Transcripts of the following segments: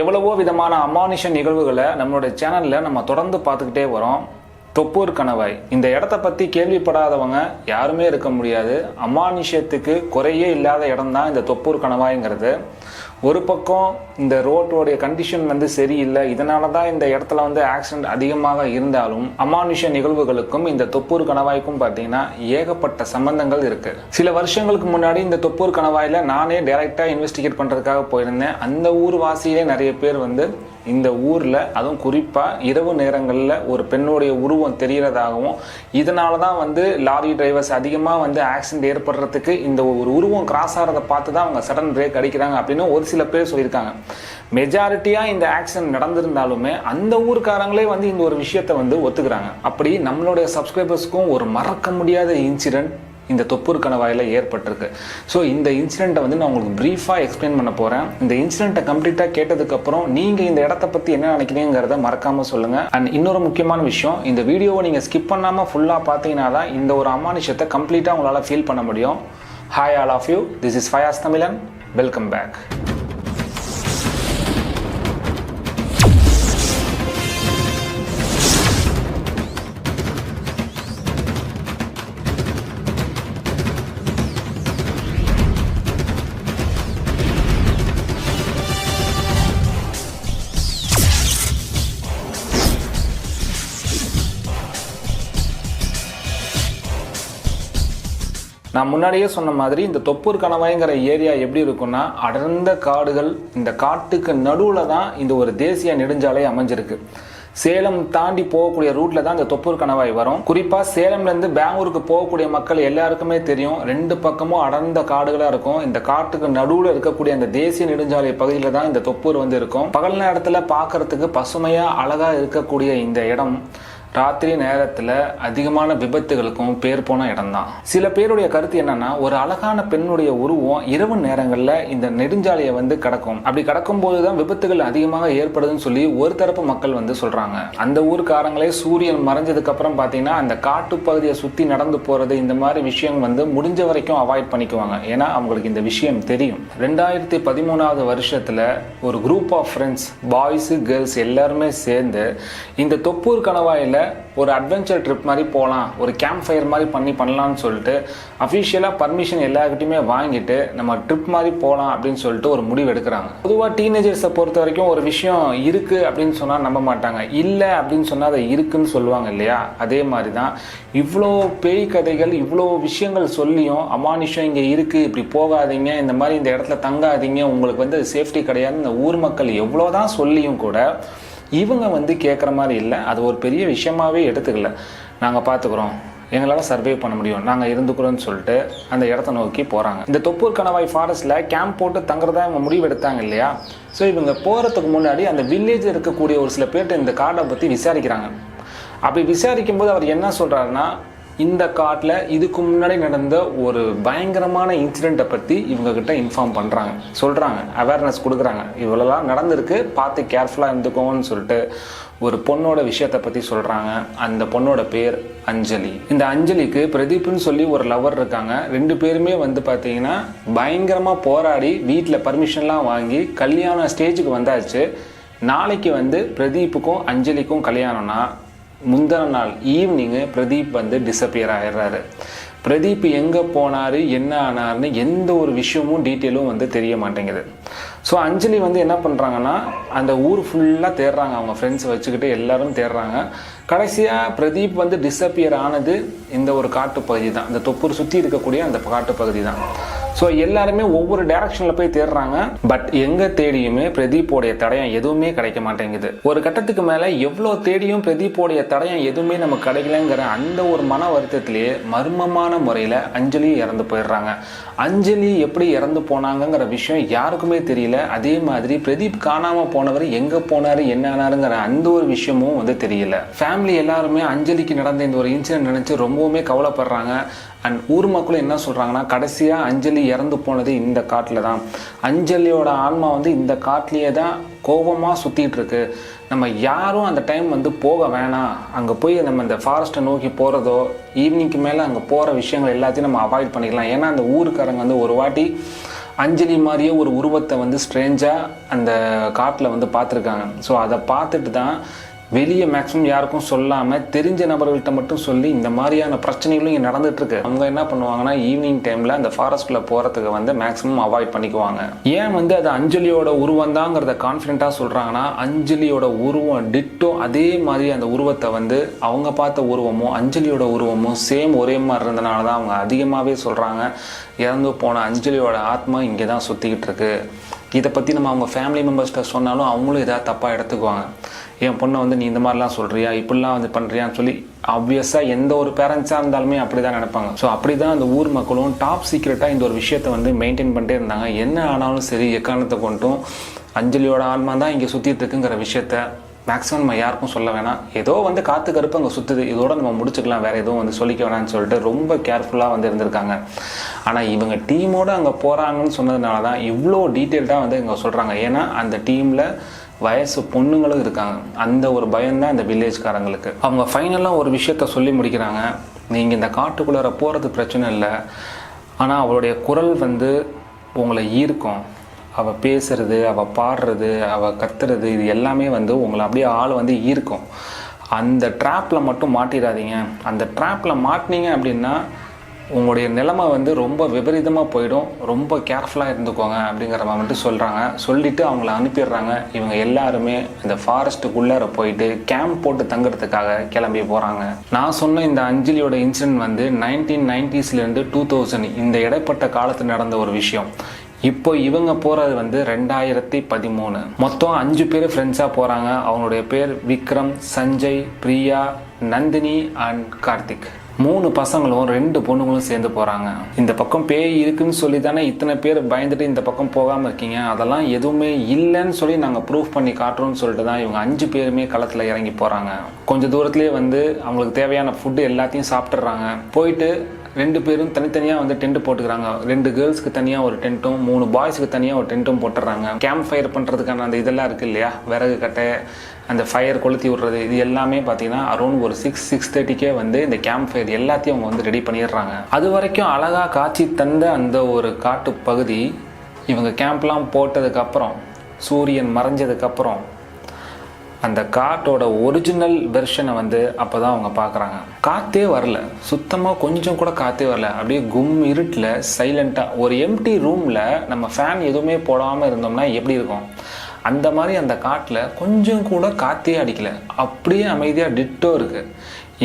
எவ்வளவோ விதமான அமானுஷ நிகழ்வுகளை நம்மளுடைய சேனலில் நம்ம தொடர்ந்து பார்த்துக்கிட்டே வரோம். தொப்பூர் கணவாய். இந்த இடத்த பற்றி கேள்விப்படாதவங்க யாருமே இருக்க முடியாது. அமானுஷத்துக்கு குறையே இல்லாத இடம் தான் இந்த தொப்பூர் கணவாய்ங்கிறது. ஒரு பக்கம் இந்த ரோட்டோடைய கண்டிஷன் வந்து சரியில்லை இதனால தான் இந்த இடத்துல வந்து ஆக்சிடென்ட் அதிகமாக இருந்தாலும் அமானுஷ நிகழ்வுகளுக்கும் இந்த தொப்பூர் கணவாய்க்கும் பார்த்தீங்கன்னா ஏகப்பட்ட சம்பந்தங்கள் இருக்கு. சில வருஷங்களுக்கு முன்னாடி இந்த தொப்பூர் கணவாயில் நானே டைரக்டா இன்வெஸ்டிகேட் பண்ணுறதுக்காக போயிருந்தேன். அந்த ஊர் வாசியிலே நிறைய பேர் வந்து இந்த ஊரில் அதுவும் குறிப்பாக இரவு நேரங்களில் ஒரு பெண்ணுடைய உருவம் தெரிகிறதாகவும் இதனால தான் வந்து லாரி டிரைவர்ஸ் அதிகமாக வந்து ஆக்சிடென்ட் ஏற்படுறதுக்கு இந்த ஒரு உருவம் கிராஸ் ஆகிறத பார்த்து தான் அவங்க சடன் பிரேக் அடிக்கிறாங்க அப்படின்னு ஒரு சில பேர் சொல்லியிருக்காங்க. மெஜாரிட்டியாக இந்த ஆக்சிடென்ட் நடந்திருந்தாலுமே அந்த ஊருக்காரங்களே வந்து இந்த ஒரு விஷயத்தை வந்து ஒத்துக்கிறாங்க. அப்படி நம்மளுடைய சப்ஸ்கிரைபர்ஸ்க்கும் ஒரு மறக்க முடியாத இன்சிடென்ட் இந்த தொப்புருக்கான கணவாயில் ஏற்பட்டிருக்கு. ஸோ இந்த இன்சிடெண்ட்டை வந்து நான் உங்களுக்கு ப்ரீஃபாக எக்ஸ்பிளைன் பண்ண போகிறேன் இந்த இன்சிடெண்ட்டை கம்ப்ளீட்டாக கேட்டதுக்கப்புறம் நீங்கள் இந்த இடத்த பற்றி என்ன நினைக்கிறீங்கிறத மறக்காமல் சொல்லுங்கள் அண்ட் இன்னொரு முக்கியமான விஷயம் இந்த வீடியோவை நீங்கள் ஸ்கிப் பண்ணாமல் ஃபுல்லாக பார்த்தீங்கன்னா தான் இந்த ஒரு அமானுஷத்தை கம்ப்ளீட்டாக உங்களால் ஃபீல் பண்ண முடியும். Hi all of you this is Fayas Tamizhan welcome back நான் முன்னாடியே சொன்ன மாதிரி இந்த தொப்பூர் கணவாய்ங்கிற ஏரியா எப்படி இருக்கும்னா அடர்ந்த காடுகள் இந்த காட்டுக்கு நடுவில் தான் இந்த ஒரு தேசிய நெடுஞ்சாலை அமைஞ்சிருக்கு. சேலம் தாண்டி போகக்கூடிய ரூட்ல தான் இந்த தொப்பூர் கணவாய் வரும். குறிப்பா சேலம்ல இருந்து பெங்களூருக்கு போகக்கூடிய மக்கள் எல்லாருக்குமே தெரியும் ரெண்டு பக்கமும் அடர்ந்த காடுகளா இருக்கும். இந்த காட்டுக்கு நடுவுல இருக்கக்கூடிய அந்த தேசிய நெடுஞ்சாலை பகுதியில தான் இந்த தொப்பூர் வந்து இருக்கும். பகல் நேரத்துல பார்க்கறதுக்கு பசுமையா அழகா இருக்கக்கூடிய இந்த இடம். ராத்திரி நேரத்தில் அதிகமான விபத்துகளுக்கும் பேர் போன இடம்தான். சில பேருடைய கருத்து என்னன்னா ஒரு அழகான பெண்ணுடைய உருவம் இரவு நேரங்களில் இந்த நெடுஞ்சாலையை வந்து கடக்கும். அப்படி கடக்கும்போது தான் விபத்துகள் அதிகமாக ஏற்படுதுன்னு சொல்லி ஒரு தரப்பு மக்கள் வந்து சொல்றாங்க. அந்த ஊருக்காரங்களே சூரியன் மறைஞ்சதுக்கு அப்புறம் பார்த்தீங்கன்னா அந்த காட்டு பகுதியை சுற்றி நடந்து போறது இந்த மாதிரி விஷயம் வந்து முடிஞ்ச வரைக்கும் அவாய்ட் பண்ணிக்குவாங்க. ஏன்னா அவங்களுக்கு இந்த விஷயம் தெரியும். ரெண்டாயிரத்தி பதிமூணாவது வருஷத்துல ஒரு group of friends boys girls எல்லாருமே சேர்ந்து இந்த தொப்பூர் கணவாயில் ஒரு அட்வென்ச்சர் ட்ரிப் மாதிரி போகலாம் ஒரு கேம்ப் ஃபயர் மாதிரி பண்ணி பண்ணலாம்னு சொல்லிட்டு அஃபிஷியலாக பர்மிஷன் எல்லாருக்கிட்டையுமே வாங்கிட்டு நம்ம ட்ரிப் மாதிரி போகலாம் அப்படின்னு சொல்லிட்டு ஒரு முடிவு எடுக்கிறாங்க. பொதுவாக டீனேஜர்ஸை பொறுத்த வரைக்கும் ஒரு விஷயம் இருக்குது அப்படின்னு சொன்னால் நம்ப மாட்டாங்க. இல்லை அப்படின்னு சொன்னால் அதை இருக்குன்னு சொல்லுவாங்க இல்லையா? அதே மாதிரி தான் இவ்வளோ பேய் கதைகள் இவ்வளோ விஷயங்கள் சொல்லியும் அமானுஷம் இங்கே இருக்குது இப்படி போகாதீங்க இந்த மாதிரி இந்த இடத்துல தங்காதீங்க உங்களுக்கு வந்து சேஃப்டி கிடையாது இந்த ஊர் மக்கள் எவ்வளோ தான் சொல்லியும் கூட இவங்க வந்து கேட்குற மாதிரி இல்லை. அது ஒரு பெரிய விஷயமாவே எடுத்துக்கல. நாங்கள் பார்த்துக்குறோம் எங்களால் சர்வே பண்ண முடியும். நாங்கள் இருந்துக்கிறோம்னு சொல்லிட்டு அந்த இடத்த நோக்கி போகிறாங்க இந்த தொப்பூர் கணவாய் ஃபாரஸ்ட்டில் கேம்ப் போட்டு தங்குறதா இவங்க முடிவு எடுத்தாங்க இல்லையா? ஸோ இவங்க போகிறதுக்கு முன்னாடி அந்த வில்லேஜில் இருக்கக்கூடிய ஒரு சில பேர்கிட்ட இந்த கார்டை பற்றி விசாரிக்கிறாங்க. அப்படி விசாரிக்கும் போது அவர் என்ன சொல்கிறாருன்னா இந்த காட்டில் இதுக்கு முன்னாடி நடந்த ஒரு பயங்கரமான இன்சிடெண்ட்டை பற்றி இவங்கக்கிட்ட இன்ஃபார்ம் பண்ணுறாங்க சொல்கிறாங்க அவேர்னஸ் கொடுக்குறாங்க. இவ்வளோலாம் நடந்திருக்கு. பார்த்து கேர்ஃபுல்லாக இருந்துக்கோங்கன்னு சொல்லிட்டு ஒரு பொண்ணோட விஷயத்தை பற்றி சொல்கிறாங்க அந்த பொண்ணோட பேர் அஞ்சலி. இந்த அஞ்சலிக்கு பிரதீப்னு சொல்லி ஒரு லவர் இருக்காங்க. ரெண்டு பேருமே வந்து பார்த்தீங்கன்னா பயங்கரமாக போராடி வீட்டில் பர்மிஷன்லாம் வாங்கி கல்யாண ஸ்டேஜுக்கு வந்தாச்சு. நாளைக்கு வந்து பிரதீப்புக்கும் அஞ்சலிக்கும் கல்யாணம்னா முந்தின நாள் ஈவினிங்கு பிரதீப் வந்து டிஸப்பியர் ஆயிடுறாரு. பிரதீப் எங்கே போனார் என்ன ஆனார்னு எந்த ஒரு விஷயமும் டீட்டெயிலும் வந்து தெரிய மாட்டேங்குது. ஸோ அஞ்சலி வந்து என்ன பண்ணுறாங்கன்னா அந்த ஊர் ஃபுல்லாக தேடுறாங்க. அவங்க ஃப்ரெண்ட்ஸ் வச்சுக்கிட்டு எல்லாரும் தேடுறாங்க. கடைசியாக பிரதீப் வந்து டிஸப்பியர் ஆனது இந்த ஒரு காட்டு பகுதி தான். இந்த தொப்பூர் சுற்றி இருக்கக்கூடிய அந்த காட்டு பகுதி தான். ஸோ எல்லாருமே ஒவ்வொரு டைரக்ஷனில் போய் தேடுறாங்க. பட் எங்கே தேடியுமே பிரதீப்போடைய தடயம் எதுவுமே கிடைக்க மாட்டேங்குது. ஒரு கட்டத்துக்கு மேலே எவ்வளோ தேடியும் பிரதீப்போடைய தடயம் எதுவுமே நமக்கு கிடைக்கலங்கிற அந்த ஒரு மன வருத்தத்திலேயே மர்மமான முறையில் அஞ்சலி இறந்து போயிடுறாங்க. அஞ்சலி எப்படி இறந்து போனாங்கங்கிற விஷயம் யாருக்குமே தெரியல. அதே மாதிரி பிரதீப் காணாமல் போனவர் எங்கே போனார் என்ன ஆனாருங்கிற அந்த ஒரு விஷயமும் வந்து தெரியல. ஃபேமிலி எல்லாருமே அஞ்சலிக்கு நடந்த இந்த ஒரு இன்சிடென்ட் நினச்சி ரொம்பவுமே கவலைப்படுறாங்க. அண்ட் ஊர் மக்களும் என்ன சொல்கிறாங்கன்னா கடைசியாக அஞ்சலி இறந்து போனது இந்த காட்டில் தான் அஞ்சலியோட ஆன்மா வந்து இந்த காட்டிலேயே தான் கோபமாக சுற்றிட்டு இருக்கு. நம்ம யாரும் அந்த டைம் வந்து போக வேணாம். அங்கே போய் நம்ம இந்த ஃபாரஸ்ட்டை நோக்கி போகிறதோ ஈவினிங்க்கு மேலே அங்கே போகிற விஷயங்கள் எல்லாத்தையும் நம்ம அவாய்ட் பண்ணிக்கலாம். ஏன்னா அந்த ஊருக்காரங்க வந்து ஒரு வாட்டி அஞ்சலி மாதிரியே ஒரு உருவத்தை வந்து ஸ்ட்ரேஞ்சாக அந்த காட்டில் வந்து பார்த்துருக்காங்க. ஸோ அதை பார்த்துட்டு தான் வெளியே மேக்ஸிமம் யாருக்கும் சொல்லாமல் தெரிஞ்ச நபர்கள்ட்ட மட்டும் சொல்லி இந்த மாதிரியான பிரச்சனைகளும் இங்கே நடந்துட்டு இருக்கு அவங்க என்ன பண்ணுவாங்கன்னா ஈவினிங் டைமில் அந்த ஃபாரஸ்ட்டில் போகிறதுக்கு வந்து மேக்ஸிமம் அவாய்ட் பண்ணிக்குவாங்க. ஏன் வந்து அது அஞ்சலியோட உருவம் தாங்கிறத கான்ஃபிடென்ட்டாக சொல்கிறாங்கன்னா அஞ்சலியோட உருவம் டிட்டோ அதே மாதிரி அந்த உருவத்தை வந்து அவங்க பார்த்த உருவமும் அஞ்சலியோட உருவமும் சேம் ஒரே மாதிரி இருந்தனால தான் அவங்க அதிகமாகவே சொல்கிறாங்க இறந்து போன அஞ்சலியோட ஆத்மா இங்கே தான் சுற்றிக்கிட்டு இருக்கு. இதை பற்றி நம்ம அவங்க ஃபேமிலி மெம்பர்ஸ்கிட்ட சொன்னாலும் அவங்களும் எதாவது தப்பாக எடுத்துக்குவாங்க. என் பொண்ணை வந்து நீ இந்த மாதிரிலாம் சொல்கிறியா இப்படிலாம் வந்து பண்ணுறியான்னு சொல்லி ஆப்வியஸாக எந்த ஒரு பேரண்ட்ஸாக இருந்தாலுமே அப்படி தான் நினைப்பாங்க. ஸோ அப்படி தான் அந்த ஊர் மக்களும் டாப் சீக்ரெட்டாக இந்த ஒரு விஷயத்தை வந்து மெயின்டைன் பண்ணிட்டே இருந்தாங்க. என்ன ஆனாலும் சரி எக்காரணத்தை கொண்டும் அஞ்சலியோட ஆன்மா தான் இங்கே சுற்றிட்டு இருக்குங்கிற விஷயத்த மேக்ஸிமம் நம்ம யாருக்கும் சொல்ல வேணாம். ஏதோ வந்து காற்று கருப்பு அங்கே சுற்றுது இதோட நம்ம முடிச்சுக்கலாம். வேறு எதுவும் வந்து சொல்லிக்க வேணாம்னு சொல்லிட்டு ரொம்ப கேர்ஃபுல்லாக வந்து இருந்திருக்காங்க. ஆனால் இவங்க டீமோடு அங்கே போகிறாங்கன்னு சொன்னதுனால தான் இவ்வளோ டீட்டெயில்டாக வந்து இங்கே சொல்கிறாங்க ஏன்னா அந்த டீமில் வயசு பொண்ணுங்களும் இருக்காங்க. அந்த ஒரு பயம்தான் இந்த வில்லேஜ்காரங்களுக்கு. அவங்க ஃபைனலாக ஒரு விஷயத்த சொல்லி முடிக்கிறாங்க. நீங்கள் இந்த காட்டுக்குள்ளே போகிறது பிரச்சனை இல்லை. ஆனால் அவளுடைய குரல் வந்து உங்களை ஈர்க்கும். அவள் பேசுறது அவள் பாடுறது அவள் கத்துறது இது எல்லாமே வந்து உங்களை அப்படியே ஆள் வந்து ஈர்க்கும். அந்த ட்ராப்பில் மட்டும் மாட்டிடாதீங்க. அந்த ட்ராப்பில் மாட்டினீங்க அப்படின்னா உங்களுடைய நிலைமை வந்து ரொம்ப விபரீதமாக போயிடும். ரொம்ப கேர்ஃபுல்லாக இருந்துக்கோங்க அப்படிங்கிற வந்துட்டு சொல்கிறாங்க சொல்லிவிட்டு அவங்கள அனுப்பிடுறாங்க. இவங்க எல்லாருமே இந்த ஃபாரஸ்ட்டுக்குள்ளார போயிட்டு கேம்ப் போட்டு தங்குறதுக்காக கிளம்பி போகிறாங்க நான் சொன்ன இந்த அஞ்சலியோட இன்சிடென்ட் வந்து நைன்டீன் நைன்டிஸ்லேருந்து டூ தௌசண்ட் இந்த இடைப்பட்ட காலத்தில் நடந்த ஒரு விஷயம். இப்போ இவங்க போகிறது வந்து ரெண்டாயிரத்தி பதிமூணு. மொத்தம் அஞ்சு பேர் ஃப்ரெண்ட்ஸாக போகிறாங்க அவங்களுடைய பேர் விக்ரம் சஞ்சய் பிரியா நந்தினி அண்ட் கார்த்திக். மூணு பசங்களும் ரெண்டு பொண்ணுங்களும் சேர்ந்து போகிறாங்க இந்த பக்கம் பேய் இருக்குன்னு சொல்லி தானே இத்தனை பேர் பயந்துட்டு இந்த பக்கம் போகாமல் இருக்கீங்க? அதெல்லாம் எதுவுமே இல்லைன்னு சொல்லி நாங்கள் ப்ரூஃப் பண்ணி காட்டுறோம்னு சொல்லிட்டு தான் இவங்க அஞ்சு பேருமே களத்தில் இறங்கி போகிறாங்க கொஞ்சம் தூரத்துலேயே வந்து அவங்களுக்கு தேவையான ஃபுட்டு எல்லாத்தையும் சாப்பிட்றாங்க போயிட்டு ரெண்டு பேரும் தனித்தனியாக வந்து டென்ட் போட்டுக்கிறாங்க. ரெண்டு கேர்ள்ஸ்க்கு தனியாக ஒரு டென்ட்டும் மூணு பாய்ஸ்க்கு தனியாக ஒரு டென்ட்டும் போட்டுறாங்க. கேம்ப் ஃபயர் பண்ணுறதுக்கான அந்த இதெல்லாம் இருக்குது இல்லையா? விறகு கட்டை அந்த ஃபயர் கொளுத்தி விட்றது இது எல்லாமே பார்த்தீங்கன்னா அரௌண்ட் ஒரு சிக்ஸ் சிக்ஸ் தேர்ட்டிக்கே வந்து இந்த கேம்ப் ஃபயர் எல்லாத்தையும் அவங்க வந்து ரெடி பண்ணிடுறாங்க. அது வரைக்கும் அழகாக காட்சி தந்த அந்த ஒரு காட்டு பகுதி இவங்க கேம்ப்லாம் போட்டதுக்கப்புறம் சூரியன் மறைஞ்சதுக்கப்புறம் அந்த காட்டோட ஒரிஜினல் வெர்ஷனை வந்து அப்போ தான் அவங்க பார்க்குறாங்க. காற்றே வரல. சுத்தமாக கொஞ்சம் கூட காற்றே வரல. அப்படியே கும் இருட்டில் சைலண்ட்டாக ஒரு எம்டி ரூமில் நம்ம ஃபேன் எதுவுமே போடாமல் இருந்தோம்னா எப்படி இருக்கும்? அந்த மாதிரி அந்த காட்டில் கொஞ்சம் கூட காற்றே அடிக்கல. அப்படியே அமைதியாக டிட்டோ இருக்குது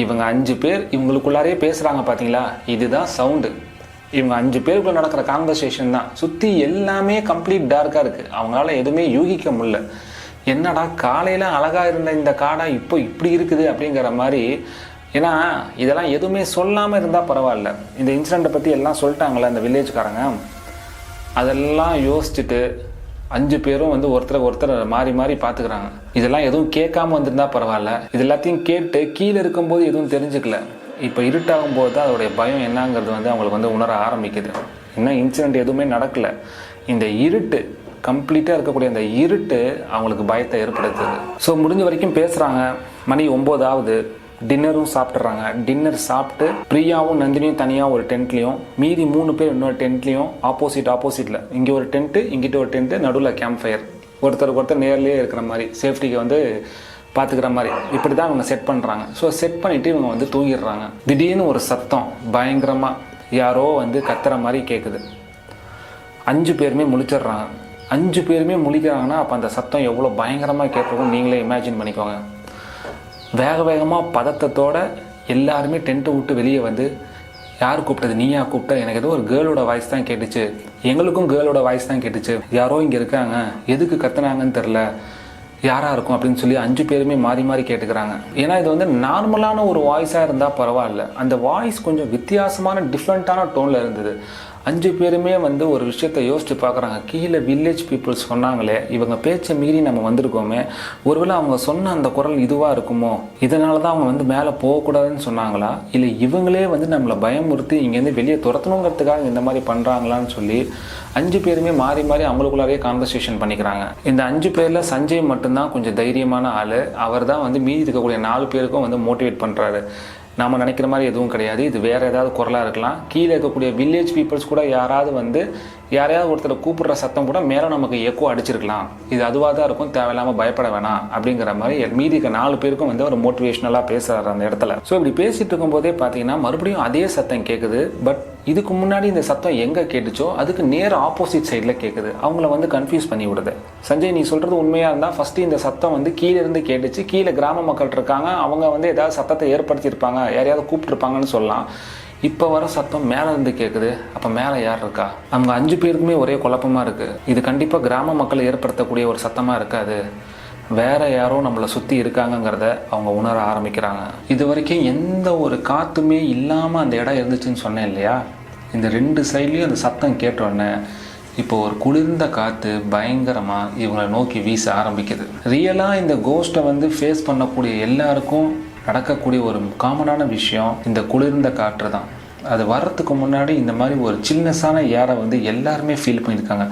இவங்க அஞ்சு பேர் இவங்களுக்குள்ளாரே பேசுகிறாங்க பார்த்தீங்களா இதுதான் சவுண்டு இவங்க அஞ்சு பேருக்குள்ள நடக்கிற கான்வர்சேஷன் தான். சுற்றி எல்லாமே கம்ப்ளீட் டார்க்காக இருக்குது அவங்களால எதுவுமே யூகிக்க முடியல. என்னடா காலையில் அழகாக இருந்த இந்த காடாக இப்போ இப்படி இருக்குது அப்படிங்கிற மாதிரி ஏன்னா இதெல்லாம் எதுவுமே சொல்லாமல் இருந்தால் பரவாயில்ல. இந்த இன்சிடெண்ட்டை பற்றி எல்லாம் சொல்லிட்டாங்களே அந்த வில்லேஜ்காரங்க அதெல்லாம் யோசிச்சுட்டு அஞ்சு பேரும் வந்து ஒருத்தர் ஒருத்தர் மாறி மாறி பார்த்துக்கிறாங்க இதெல்லாம் எதுவும் கேட்காம வந்திருந்தா பரவாயில்ல. இது எல்லாத்தையும் கேட்டு கீழே இருக்கும்போது எதுவும் தெரிஞ்சுக்கல. இப்போ இருட்டாகும் போது தான் அதோடைய பயம் என்னங்கிறது வந்து அவங்களுக்கு வந்து உணர ஆரம்பிக்குது. இன்னும் இன்சிடெண்ட் எதுவுமே நடக்கலை. இந்த இருட்டு கம்ப்ளீட்டாக இருக்கக்கூடிய அந்த இருட்டு அவங்களுக்கு பயத்தை ஏற்படுத்துது. ஸோ முடிஞ்ச வரைக்கும் பேசுகிறாங்க மணி ஒம்போதாவது. டின்னரும் சாப்பிட்றாங்க டின்னர் சாப்பிட்டு பிரியாவும் நந்தினியும் தனியாக ஒரு டென்ட்லேயும் மீதி மூணு பேர் இன்னொரு டென்ட்லேயும் ஆப்போசிட் ஆப்போசிட்டில் இங்கே ஒரு டென்ட்டு இங்கிட்ட ஒரு டென்ட்டு நடுவில் கேம்ப் ஃபயர் ஒருத்தருக்கு ஒருத்தர் நேர்லேயே இருக்கிற மாதிரி சேஃப்டிக்கு வந்து பார்த்துக்கிற மாதிரி. இப்படி தான் இவங்க செட் பண்ணுறாங்க ஸோ செட் பண்ணிவிட்டு இவங்க வந்து தூங்கிடுறாங்க. திடீர்னு ஒரு சத்தம் பயங்கரமாக யாரோ வந்து கத்துற மாதிரி கேட்குது அஞ்சு பேருமே முழிச்சிடுறாங்க. அஞ்சு பேருமே முழிக்கிறாங்கன்னா அப்போ அந்த சத்தம் எவ்வளோ பயங்கரமாக கேட்டிருக்கும் நீங்களே இமேஜின் பண்ணிக்கோங்க. வேக வேகமாக பதத்தத்தோட எல்லாருமே டென்ட்டை விட்டு வெளியே வந்து யார் கூப்பிட்டது? நீயா கூப்பிட்ட? எனக்கு ஏதோ ஒரு கேர்ளோட வாய்ஸ் தான் கேட்டுச்சு. எங்களுக்கும் கேர்ளோட வாய்ஸ் தான் கேட்டுச்சு. யாரோ இங்கே இருக்காங்க. எதுக்கு கத்துனாங்கன்னு தெரில யாராக இருக்கும் அப்படின்னு சொல்லி அஞ்சு பேருமே மாறி மாறி கேட்டுக்கிறாங்க. ஏன்னா இது வந்து நார்மலான ஒரு வாய்ஸாக இருந்தால் பரவாயில்ல. அந்த வாய்ஸ் கொஞ்சம் வித்தியாசமான டிஃப்ரெண்ட்டான டோனில் இருந்தது. அஞ்சு பேருமே வந்து ஒரு விஷயத்தை யோசித்து பார்க்குறாங்க. கீழே வில்லேஜ் பீப்புள்ஸ் சொன்னாங்களே இவங்க பேச்சை மீறி நம்ம வந்திருக்கோமே. ஒருவேளை அவங்க சொன்ன அந்த குரல் இதுவாக இருக்குமோ? இதனால தான் அவங்க வந்து மேலே போகக்கூடாதுன்னு சொன்னாங்களா? இல்லை இவங்களே வந்து நம்மளை பயமுறுத்தி இங்கேருந்து வெளியே துரத்தணுங்கிறதுக்காக இந்த மாதிரி பண்ணுறாங்களான்னு சொல்லி அஞ்சு பேருமே மாறி மாறி அவங்களுக்குள்ளாரே கான்வர்சேஷன் பண்ணிக்கிறாங்க. இந்த அஞ்சு பேரில் சஞ்சய் மட்டும்தான் கொஞ்சம் தைரியமான ஆள். அவர் தான் வந்து மீதி இருக்கக்கூடிய நாலு பேருக்கும் வந்து மோட்டிவேட் பண்ணுறாரு நாம் நினைக்கிற மாதிரி எதுவும் கிடையாது. இது வேறு ஏதாவது குரலாக இருக்கலாம். கீழே இருக்கக்கூடிய வில்லேஜ் பீப்புள்ஸ் கூட யாராவது வந்து யாரையாவது ஒருத்தரை கூப்பிடுற சத்தம் கூட மேலே நமக்கு எக்கோ அடிச்சிருக்கலாம். இது அதுவாக தான் இருக்கும் தேவையில்லாமல் பயப்பட வேணாம் அப்படிங்கிற மாதிரி மீதி இருக்க நாலு பேருக்கும் வந்து ஒரு மோட்டிவேஷனலாக பேசுகிறார் அந்த இடத்துல. ஸோ இப்படி பேசிட்டு இருக்கும்போதே பார்த்தீங்கன்னா மறுபடியும் அதே சத்தம் கேட்குது பட் இதுக்கு முன்னாடி இந்த சத்தம் எங்கே கேட்டுச்சோ அதுக்கு நேர் ஆப்போசிட் சைடில் கேட்குது அவங்கள வந்து கன்ஃபியூஸ் பண்ணி விடுது. சஞ்சய் நீ சொல்கிறது உண்மையாக இருந்தால் ஃபஸ்ட்டு இந்த சத்தம் வந்து கீழே இருந்து கேட்டுச்சு. கீழே கிராம மக்கள் இருக்காங்க. அவங்க வந்து ஏதாவது சத்தத்தை ஏற்படுத்தியிருப்பாங்க. யாரையாவது கூப்பிட்டுருப்பாங்கன்னு சொல்லலாம். இப்போ வர சத்தம் மேலே இருந்து கேட்குது அப்போ மேலே யார் இருக்கா? அவங்க அஞ்சு பேருக்குமே ஒரே குழப்பமாக இருக்குது இது கண்டிப்பாக கிராம மக்களை ஏற்படுத்தக்கூடிய ஒரு சத்தமாக இருக்காது. வேற யாரோ நம்மளை சுற்றி இருக்காங்கங்கிறத அவங்க உணர ஆரம்பிக்கிறாங்க. இது வரைக்கும் எந்த ஒரு காற்றுமே இல்லாமல் அந்த இடம் இருந்துச்சுன்னு சொன்னேன் இல்லையா? இந்த ரெண்டு சைட்லேயும் அந்த சத்தம் கேட்டோடனே இப்போ ஒரு குளிர்ந்த காற்று பயங்கரமாக இவங்களை நோக்கி வீச ஆரம்பிக்குது. ரியலாக இந்த கோஸ்ட்டை வந்து ஃபேஸ் பண்ணக்கூடிய எல்லாருக்கும் நடக்கக்கூடிய ஒரு காமனான விஷயம் இந்த குளிர்ந்த காற்று தான். அது வர்றதுக்கு முன்னாடி இந்த மாதிரி ஒரு சில்னஸான ஏரை வந்து எல்லாருமே ஃபீல் பண்ணியிருக்காங்க.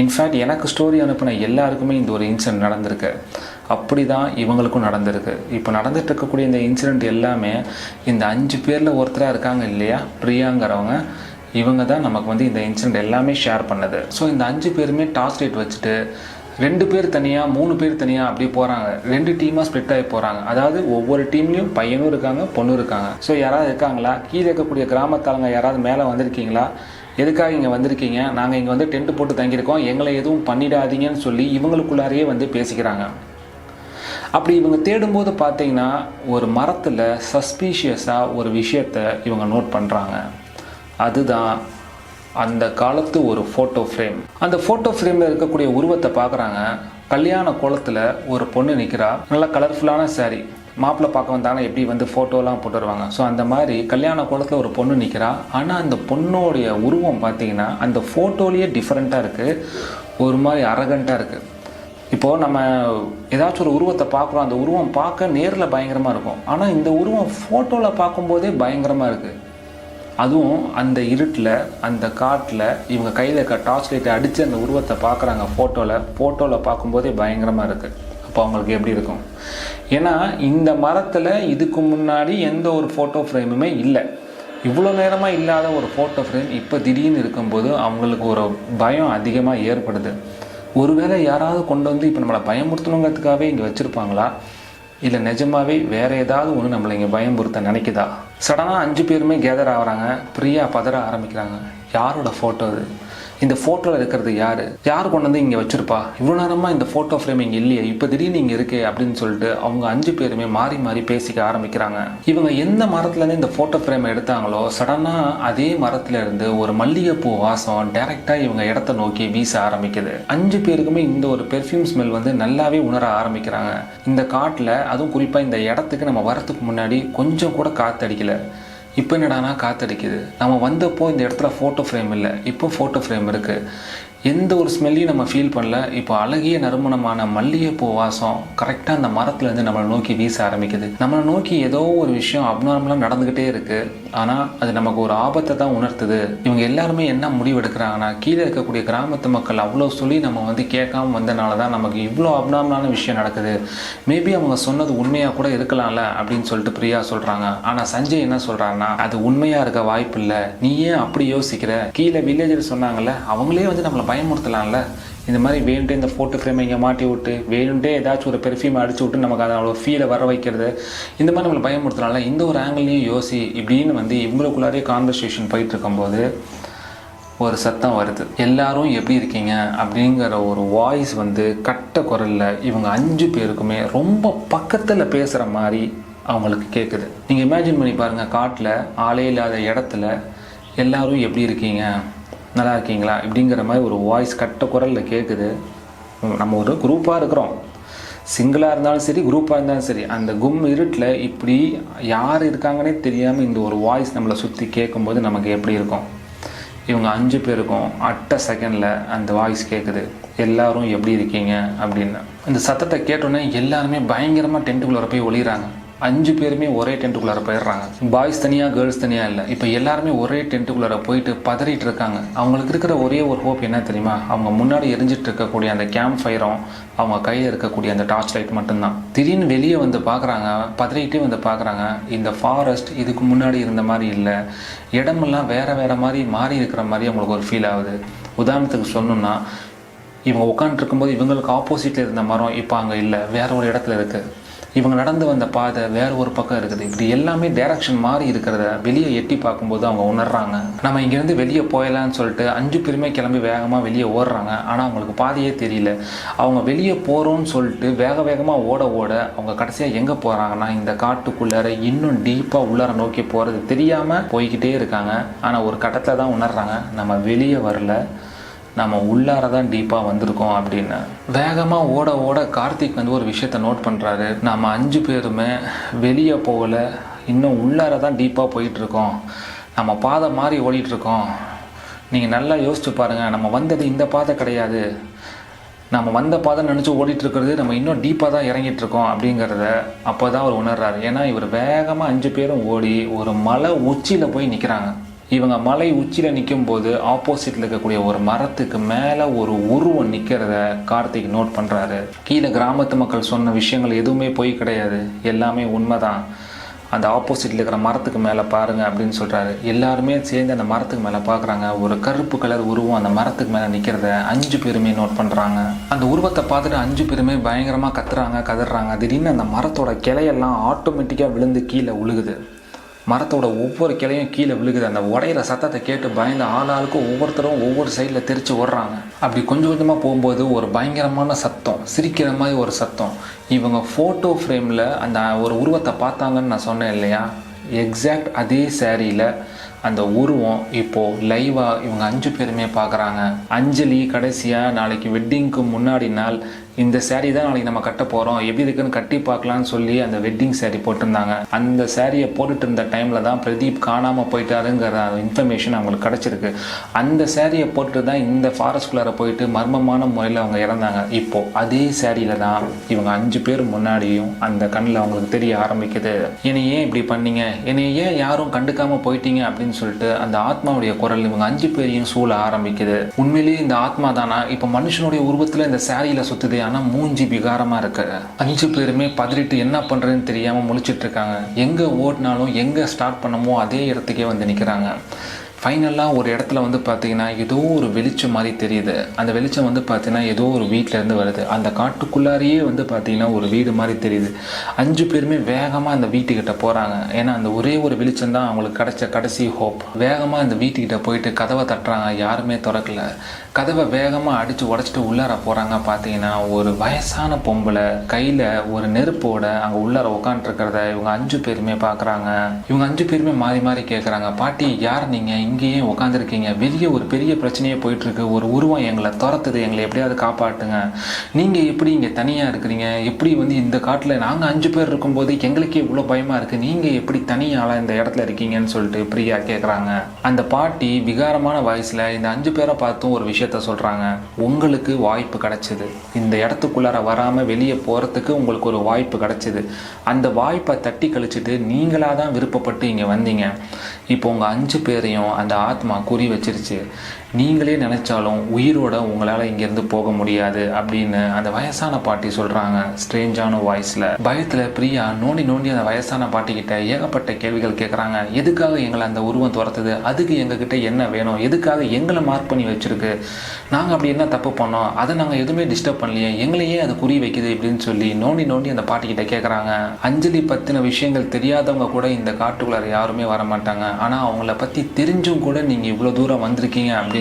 இன்ஃபேக்ட் எனக்கு ஸ்டோரி அனுப்பின எல்லாருக்குமே இந்த ஒரு இன்சிடென்ட் நடந்திருக்கு. அப்படி தான் இவங்களுக்கும் நடந்திருக்கு. இப்போ நடந்துட்டு இருக்கக்கூடிய இந்த இன்சிடெண்ட் எல்லாமே இந்த அஞ்சு பேரில் ஒருத்தராக இருக்காங்க இல்லையா? பிரியாங்கிறவங்க இவங்க தான் நமக்கு வந்து இந்த இன்சிடெண்ட் எல்லாமே ஷேர் பண்ணது. ஸோ இந்த அஞ்சு பேருமே டார்ச் ரேட் வச்சுட்டு ரெண்டு பேர் தனியாக மூணு பேர் தனியாக அப்படி போகிறாங்க ரெண்டு டீமாக ஸ்ப்ளிட் ஆகி போகிறாங்க அதாவது ஒவ்வொரு டீம்லேயும் பையனும் இருக்காங்க பொண்ணும் இருக்காங்க. ஸோ யாராவது இருக்காங்களா? கீழே இருக்கக்கூடிய கிராமத்தாளுங்க யாராவது மேலே வந்திருக்கீங்களா? எதுக்காக இங்கே வந்திருக்கீங்க? நாங்கள் இங்கே வந்து டென்ட் போட்டு தங்கியிருக்கோம். எங்களை எதுவும் பண்ணிடாதீங்கன்னு சொல்லி இவங்களுக்குள்ளாரையே வந்து பேசிக்கிறாங்க. அப்படி இவங்க தேடும்போது பார்த்தீங்கன்னா ஒரு மரத்தில் சஸ்பீஷியஸாக ஒரு விஷயத்தை இவங்க நோட் பண்ணுறாங்க அதுதான் அந்த காலத்து ஒரு ஃபோட்டோ ஃப்ரேம் அந்த ஃபோட்டோ ஃப்ரேமில் இருக்கக்கூடிய உருவத்தை பார்க்குறாங்க. கல்யாண கோலத்தில் ஒரு பொண்ணு நிற்கிறா நல்லா கலர்ஃபுல்லான saree. மாப்பிள்ளை பார்க்க வந்தாங்கன்னா எப்படி வந்து ஃபோட்டோலாம் போட்டு வருவாங்க. ஸோ அந்த மாதிரி கல்யாண கோலத்தில் ஒரு பொண்ணு நிற்கிறா ஆனால் அந்த பொண்ணோடைய உருவம் பார்த்தீங்கன்னா அந்த ஃபோட்டோலேயே டிஃப்ரெண்ட்டாக இருக்குது ஒரு மாதிரி அரகண்ட்டாக இருக்குது இப்போது நம்ம ஏதாச்சும் ஒரு உருவத்தை பார்க்குறோம். அந்த உருவம் பார்க்க நேரில் பயங்கரமாக இருக்கும். ஆனால் இந்த உருவம் ஃபோட்டோவில் பார்க்கும்போதே பயங்கரமாக இருக்குது அதுவும் அந்த இருட்டில் அந்த காட்டில் இவங்க கையில் இருக்க டார்ச் லைட்டை அடித்து அந்த உருவத்தை பார்க்குறாங்க ஃபோட்டோவில் ஃபோட்டோவில் பார்க்கும்போதே பயங்கரமாக இருக்குது அப்போ அவங்களுக்கு எப்படி இருக்கும்? ஏன்னா இந்த மரத்தில் இதுக்கு முன்னாடி எந்த ஒரு ஃபோட்டோ ஃப்ரேமுமே இல்லை. இவ்வளோ நேரமாக இல்லாத ஒரு ஃபோட்டோ ஃப்ரேம் இப்போ திடீர்னு இருக்கும்போது அவங்களுக்கு ஒரு பயம் அதிகமாக ஏற்படுது. ஒருவேளை யாராவது கொண்டு வந்து இப்போ நம்மளை பயமுறுத்தணுங்கிறதுக்காகவே இங்கே வச்சுருப்பாங்களா? இல்லை நிஜமாவே வேற ஏதாவது ஒன்று நம்மளை இங்கே பயம்புறுத்த நினைக்குதா? சடனாக அஞ்சு பேருமே கேதர் ஆகிறாங்க. பிரியா பதற ஆரம்பிக்கிறாங்க. யாரோட ஃபோட்டோ அது? இந்த ஃபோட்டோவில் இருக்கிறது யார்? யார் கொண்டு வந்து இங்கே வச்சிருப்பா? இவ்வளோ நேரமாக இந்த ஃபோட்டோ ஃப்ரேம் இங்கே இல்லையே. இப்போ திடீர்னு இங்கே இருக்கே அப்படின்னு சொல்லிட்டு அவங்க அஞ்சு பேருமே மாறி மாறி பேசிக்க ஆரம்பிக்கிறாங்க. இவங்க எந்த மரத்துலேருந்து இந்த ஃபோட்டோ ஃப்ரேம் எடுத்தாங்களோ சடனாக அதே மரத்துலேருந்து ஒரு மல்லிகைப்பூ வாசம் டைரெக்டாக இவங்க இடத்த நோக்கி வீச ஆரம்பிக்குது. அஞ்சு பேருக்குமே இந்த ஒரு பெர்ஃப்யூம் ஸ்மெல் வந்து நல்லாவே உணர ஆரம்பிக்கிறாங்க. இந்த காட்டில் அதுவும் குறிப்பாக இந்த இடத்துக்கு நம்ம வரத்துக்கு முன்னாடி கொஞ்சம் கூட காத்தடிக்கல. இப்போ என்னடானா காத்தடிக்குது? நம்ம வந்தப்போ இந்த இடத்துல ஃபோட்டோ ஃப்ரேம் இல்லை. இப்போ ஃபோட்டோ ஃப்ரேம் இருக்குது எந்த ஒரு ஸ்மெல்லையும் நம்ம ஃபீல் பண்ணல. இப்போ அழகிய நறுமணமான மல்லிகைப்பூ வாசம் கரெக்டாக அந்த மரத்துலேருந்து நம்மளை நோக்கி வீச ஆரம்பிக்குது. நம்மளை நோக்கி ஏதோ ஒரு விஷயம் அப்நார்மலாக நடந்துக்கிட்டே இருக்குது ஆனால் அது நமக்கு ஒரு ஆபத்தை தான் உணர்த்துது. இவங்க எல்லாருமே என்ன முடிவு எடுக்கிறாங்கன்னா கீழே இருக்கக்கூடிய கிராமத்து மக்கள் அவ்வளோ சொல்லி நம்ம வந்து கேட்காம வந்தனால தான் நமக்கு இவ்வளோ அப்நார்மலான விஷயம் நடக்குது. மேபி அவங்க சொன்னது உண்மையாக கூட இருக்கலாம்ல அப்படின்னு சொல்லிட்டு பிரியா சொல்கிறாங்க ஆனால் சஞ்சய் என்ன சொல்கிறாங்க சொல்கிறாங்கன்னா அது உண்மையாக இருக்க வாய்ப்பு இல்லை நீ ஏன் அப்படி யோசிக்கிற? கீழே வில்லேஜர் சொன்னாங்கல்ல அவங்களே வந்து நம்மளை பயமுறுத்தலாம்ல. இந்த மாதிரி வேணுன்ட்டே இந்த ஃபோட்டோ ஃப்ரேம் இங்கே மாட்டி விட்டு வேணுன்ட்டே ஏதாச்சும் ஒரு பெர்ஃப்யூம் அடிச்சு விட்டு நமக்கு அதை அவ்வளோ ஃபீலை வர வைக்கிறது இந்த மாதிரி நம்மளை பயமுறுத்தலாம்ல. இந்த ஒரு ஆங்கிள்லையும் யோசி இப்படின்னு வந்து இவங்களுக்குள்ளாரே கான்வர்சேஷன் போயிட்டு இருக்கும்போது ஒரு சத்தம் வருது. எல்லாரும் எப்படி இருக்கீங்க? அப்படிங்கிற ஒரு வாய்ஸ் வந்து கட்ட குரலில் இவங்க அஞ்சு பேருக்குமே ரொம்ப பக்கத்தில் பேசுகிற மாதிரி அவங்களுக்கு கேட்குது நீங்கள் இமேஜின் பண்ணி பாருங்கள் காட்டில் ஆளே இல்லாத இடத்துல எல்லோரும் எப்படி இருக்கீங்க? நல்லா இருக்கீங்களா? இப்படிங்கிற மாதிரி ஒரு வாய்ஸ் கட்ட குரலில் கேட்குது நம்ம ஒரு குரூப்பாக இருக்கிறோம். சிங்கிளாக இருந்தாலும் சரி குரூப்பாக இருந்தாலும் சரி அந்த கும் இருட்டில் இப்படி யார் இருக்காங்கன்னே தெரியாமல் இந்த ஒரு வாய்ஸ் நம்மளை சுற்றி கேட்கும்போது நமக்கு எப்படி இருக்கும்? இவங்க அஞ்சு பேருக்கும் அட்ட செகண்டில் அந்த வாய்ஸ் கேட்குது எல்லாரும் எப்படி இருக்கீங்க? அப்படின்னு. இந்த சத்தத்தை கேட்டோன்னே எல்லாருமே பயங்கரமாக டென்ட்டுக்குள்ளே போய் ஒளிகிறாங்க அஞ்சு பேருமே ஒரே டென்ட்டுக்குள்ளார போயிடுறாங்க. பாய்ஸ் தனியாக கேர்ள்ஸ் தனியாக இல்லை. இப்போ எல்லாருமே ஒரே டென்ட்டுக்குள்ளார போயிட்டு பதறிட்டு இருக்காங்க. அவங்களுக்கு இருக்கிற ஒரே ஒரு ஹோப் என்ன தெரியுமா? அவங்க முன்னாடி எரிஞ்சிட்டு இருக்கக்கூடிய அந்த கேம்ப் ஃபயரும் அவங்க கையில் இருக்கக்கூடிய அந்த டார்ச் லைட் மட்டும்தான். திடீர்னு வெளியே வந்து பார்க்குறாங்க பதறிக்கிட்டே வந்து பார்க்குறாங்க இந்த ஃபாரஸ்ட் இதுக்கு முன்னாடி இருந்த மாதிரி இல்லை. இடமெல்லாம் வேற வேற மாதிரி மாறி இருக்கிற மாதிரி அவங்களுக்கு ஒரு ஃபீல் ஆகுது. உதாரணத்துக்கு சொல்லணும்னா இவங்க உட்காந்துருக்கும்போது இவங்களுக்கு ஆப்போசிட்டில் இருந்த மரம் இப்போ அங்கே இல்லை. வேற ஒரு இடத்துல இருக்குது இவங்க நடந்து வந்த பாதை வேற ஒரு பக்கம் இருக்குது. இப்படி எல்லாமே டைரக்ஷன் மாறி இருக்கிறத வெளியே எட்டி பார்க்கும்போது அவங்க உணர்றாங்க. நம்ம இங்கேருந்து வெளியே போயலான்னு சொல்லிட்டு அஞ்சு பேருமே கிளம்பி வேகமாக வெளியே ஓடுறாங்க. ஆனால் அவங்களுக்கு பாதையே தெரியல. அவங்க வெளியே போகிறோன்னு சொல்லிட்டு வேக வேகமாக ஓட ஓட அவங்க கடைசியாக எங்கே போகிறாங்கன்னா இந்த காட்டுக்குள்ளார இன்னும் டீப்பாக உள்ளார நோக்கி போகிறது தெரியாமல் போய்கிட்டே இருக்காங்க. ஆனால் ஒரு கட்டத்தில் தான் உணர்றாங்க. நம்ம வெளியே வரல. நம்ம உள்ளார தான் டீப்பாக வந்திருக்கோம் அப்படின்னு. வேகமாக ஓட ஓட கார்த்திக் வந்து ஒரு விஷயத்த நோட் பண்ணுறாரு நம்ம அஞ்சு பேருமே வெளியே போகல. இன்னும் உள்ளார தான் டீப்பாக போயிட்டுருக்கோம். நம்ம பாதை மாறி ஓடிட்டுருக்கோம். நீங்கள் நல்லா யோசிச்சு பாருங்கள் நம்ம வந்தது இந்த பாதை கிடையாது. நம்ம வந்த பாதை நினச்சி ஓடிட்டுருக்கிறது நம்ம இன்னும் டீப்பாக தான் இறங்கிட்டு இருக்கோம் அப்படிங்கிறத அப்போ தான் அவர் உணர்றாரு. ஏன்னா இவர் வேகமாக அஞ்சு பேரும் ஓடி ஒரு மலை உச்சியில் போய் நிற்கிறாங்க இவங்க மலை உச்சியில் நிற்கும் போது ஆப்போசிட்டில் இருக்கக்கூடிய ஒரு மரத்துக்கு மேலே ஒரு உருவம் நிற்கிறத கார்த்திக் நோட் பண்ணுறாரு கீழே கிராமத்து மக்கள் சொன்ன விஷயங்கள் எதுவுமே போய் கிடையாது. எல்லாமே உண்மைதான். அந்த ஆப்போசிட்டில் இருக்கிற மரத்துக்கு மேலே பாருங்கள் அப்படின்னு சொல்கிறாரு எல்லாருமே சேர்ந்து அந்த மரத்துக்கு மேலே பார்க்குறாங்க ஒரு கருப்பு கலர் உருவம் அந்த மரத்துக்கு மேலே நிற்கிறத அஞ்சு பேருமே நோட் பண்ணுறாங்க அந்த உருவத்தை பார்த்துட்டு அஞ்சு பேருமே பயங்கரமாக கத்துறாங்க கதறாங்க. திடீர்னு அந்த மரத்தோட கிளையெல்லாம் ஆட்டோமேட்டிக்காக விழுந்து கீழே விழுகுது மரத்தோட ஒவ்வொரு கிளையும் கீழே விழுகுது. அந்த உடையிற சத்தத்தை கேட்டு பயந்த ஆள் ஒவ்வொருத்தரும் ஒவ்வொரு சைடில் தெரிச்சு ஓடுறாங்க. அப்படி கொஞ்சம் கொஞ்சமாக போகும்போது ஒரு பயங்கரமான சத்தம் சிரிக்கிற மாதிரி ஒரு சத்தம். இவங்க ஃபோட்டோ ஃப்ரேமில் அந்த ஒரு உருவத்தை பார்த்தாங்கன்னு நான் சொன்னேன் இல்லையா? எக்ஸாக்ட் அதே சேரீயில் அந்த உருவம் இப்போது லைவாக இவங்க அஞ்சு பேருமே பார்க்குறாங்க. அஞ்சலி கடைசியாக நாளைக்கு வெட்டிங்க்கு முன்னாடி நாள் இந்த சேரீ தான் நாளைக்கு நம்ம கட்ட போகிறோம் எப்படி இருக்குன்னு கட்டி பார்க்கலான்னு சொல்லி அந்த வெட்டிங் சேரீ போட்டிருந்தாங்க. அந்த சாரியை போட்டுட்டு இருந்த டைமில் தான் பிரதீப் காணாமல் போயிட்டாருங்கிற இன்ஃபர்மேஷன் அவங்களுக்கு கிடச்சிருக்கு. அந்த சாரியை போட்டுட்டு தான் இந்த ஃபாரஸ்ட்குள்ளார போயிட்டு மர்மமான முறையில் அவங்க இறந்தாங்க. இப்போது அதே சாரியில் தான் இவங்க அஞ்சு பேர் முன்னாடியும் அந்த கண்ணில் அவங்களுக்கு தெரிய ஆரம்பிக்குது. என்னை ஏன் இப்படி பண்ணீங்க? என்னை ஏன் யாரும் கண்டுக்காமல் போயிட்டீங்க அப்படின்னு சொல்லிட்டு அந்த ஆத்மாவுடைய குரல் இவங்க அஞ்சு பேரையும் சூழ ஆரம்பிக்குது. உண்மையிலேயே இந்த ஆத்மா தானா? இப்போ மனுஷனுடைய உருவத்தில் இந்த சாரியில் சுற்றுது ஆனால் மூஞ்சி விகாரமாக இருக்கு. அஞ்சு பேருமே பதிலிட்டு என்ன பண்ணுறதுன்னு தெரியாமல் முழிச்சிட்டு இருக்காங்க. எங்கே ஓடினாலும் எங்கே ஸ்டார்ட் பண்ணமோ அதே இடத்துக்கே வந்து நிற்கிறாங்க ஃபைனலாக ஒரு இடத்துல வந்து பார்த்தீங்கன்னா ஏதோ ஒரு வெளிச்சம் மாதிரி தெரியுது. அந்த வெளிச்சம் வந்து பார்த்தீங்கன்னா ஏதோ ஒரு வீட்டிலேருந்து இருந்து வருது. அந்த காட்டுக்குள்ளாரையே வந்து பார்த்தீங்கன்னா ஒரு வீடு மாதிரி தெரியுது. அஞ்சு பேருமே வேகமாக அந்த வீட்டுக்கிட்ட போகிறாங்க ஏன்னா அந்த ஒரே ஒரு வெளிச்சம் தான் அவங்களுக்கு கிடைச்ச கடைசி ஹோப் வேகமாக அந்த வீட்டுக்கிட்ட போயிட்டு கதவை தட்டுறாங்க. யாருமே திறக்கல. கதவை வேகமாக அடித்து உடச்சிட்டு உள்ளார போகிறாங்க பார்த்தீங்கன்னா ஒரு வயசான பொம்பளை. கையில் ஒரு நெருப்போட அங்கே உள்ளார உட்காந்துருக்கிறத இவங்க அஞ்சு பேருமே பார்க்குறாங்க. இவங்க அஞ்சு பேருமே மாறி மாறி கேட்குறாங்க பாட்டி யார் நீங்கள் இங்கேயே உட்காந்துருக்கீங்க வெளியே ஒரு பெரிய பிரச்சனையே போயிட்டுருக்கு. ஒரு உருவம் எங்களை துரத்துது. எங்களை எப்படியாவது காப்பாட்டுங்க நீங்கள் எப்படி இங்கே தனியாக இருக்கிறீங்க? எப்படி வந்து இந்த காட்டில் நாங்கள் அஞ்சு பேர் இருக்கும்போது எங்களுக்கே இவ்வளோ பயமாக இருக்குது நீங்கள் எப்படி தனியாளாக இந்த இடத்துல இருக்கீங்கன்னு சொல்லிட்டு பிரியா கேட்குறாங்க அந்த பாட்டி விகாரமான வயசில் இந்த அஞ்சு பேரை பார்த்தும் ஒரு விஷயத்த சொல்கிறாங்க உங்களுக்கு வாய்ப்பு கிடைச்சிது. இந்த இடத்துக்குள்ளார வராமல் வெளியே போகிறதுக்கு உங்களுக்கு ஒரு வாய்ப்பு கிடைச்சிது. அந்த வாய்ப்பை தட்டி கழிச்சிட்டு நீங்களாக தான் விருப்பப்பட்டு இங்கே வந்தீங்க. இப்போ உங்கள் அஞ்சு பேரையும் அந்த ஆத்மா குறி வச்சிருச்சு. நீங்களே நினைச்சாலும் உயிரோட உங்களால் இங்கேருந்து போக முடியாது அப்படின்னு அந்த வயசான பாட்டி சொல்கிறாங்க ஸ்ட்ரேஞ்சான வாய்ஸில். பயத்தில் பிரியா நோண்டி நோண்டி அந்த வயசான பாட்டிக்கிட்ட ஏகப்பட்ட கேள்விகள் கேட்குறாங்க எதுக்காக எங்களை அந்த உருவம் துரத்துது? அதுக்கு எங்ககிட்ட என்ன வேணும்? எதுக்காக எங்களை மார்க் பண்ணி வச்சிருக்கு? நாங்கள் அப்படி என்ன தப்பு பண்ணோம்? அதை நாங்கள் எதுவுமே டிஸ்டர்ப் பண்ணலையே. எங்களையே அது குறி வைக்குது இப்படின்னு சொல்லி நோண்டி நோண்டி அந்த பாட்டிக்கிட்ட கேட்குறாங்க அஞ்சலி பற்றின விஷயங்கள் தெரியாதவங்க கூட இந்த காட்டுக்குள்ளார யாருமே வர மாட்டாங்க ஆனால் அவங்கள பற்றி தெரிஞ்சும் கூட நீங்கள் இவ்வளோ தூரம் வந்திருக்கீங்க அப்படின்னு